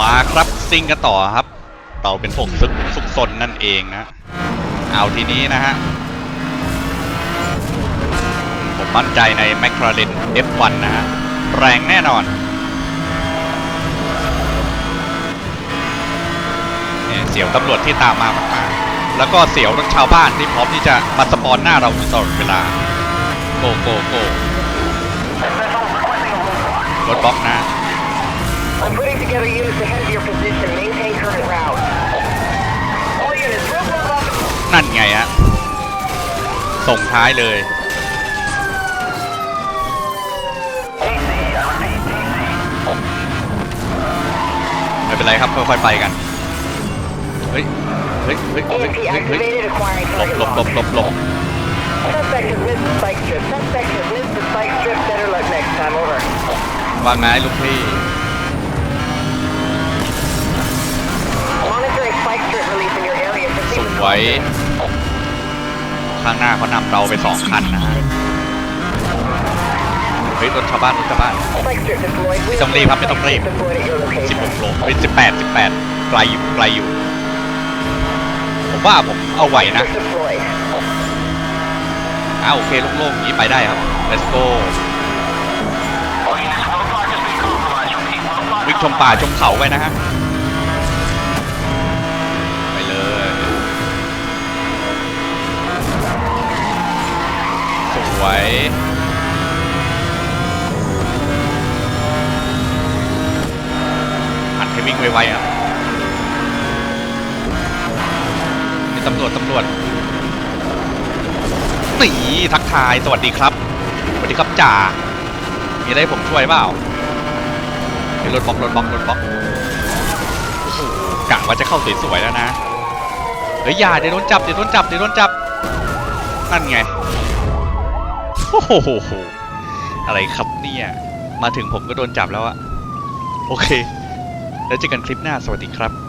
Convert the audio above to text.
มาครับซิ่งกันต่อครับเราเป็นพวกซุกซุกซนนั่นเองนะ เอาทีนี้นะฮะ ผมมั่นใจใน m c l a r e n F1 นะฮะ แรงแน่นอนเนี่ยเสียวตำรวจที่ตามมามากๆแล้วก็เสียวรถชาวบ้านที่พร้อมที่จะมาสปอนหน้าเราตลอดเวลา โกโกโกรถบล็อกนะ together units ahead of your position. Maintain current route. All units, roadblock up. นั่นไงฮะ ส่งท้ายเลย ไม่เป็นไรครับ ค่อยๆไปกัน เฮ้ย เฮ้ย เฮ้ย เฮ้ย EMP เฮ้ยเฮ้ย activated, acquiring หลบ target หลบ หลบ lock. หลบ หลบ Suspect has missed the spike strip. Suspect has missed the spike strip. Better luck next time. Over. ว่าไงลูกพี่ ส Proceed with วย caution. ข้างหน้าเขานำเราไปสองคันนะฮะเฮ้ยรถชาวบ้านรถชาวบ้านไม่ต้องรีบครับไม่ต้องรีบสิบหกโลเป็นสิบแปดสิบแปดไกลอยู่ไกลอยู่ ผมว่าผมเอาไหวนะอ้าวโอเคโล่งๆอย่างนี้ไปได้ครับ let's go วิ่งชมป่าชมเขาไปนะฮะ วยหันให้วิ่งไวๆอะนี่ตำรวจตำรวจนีทักทาย สวัสดีครับ สวัสดีครับจ่า มีอะไรผมช่วยเปล่าเฮ้ยรถบล็อกรถบล็อกรถบล็อกกะว่าจะเข้าสวยๆแล้วนะ เฮ้ยอย่าเดี๋ยวโดนจับเดี๋ยวโดนจับเดี๋ยวโดนจับ นั่นไง โอ้โห อะไรครับเนี่ย มาถึงผมก็โดนจับแล้วอะโอเค แล้วเจอกันคลิปหน้า สวัสดีครับ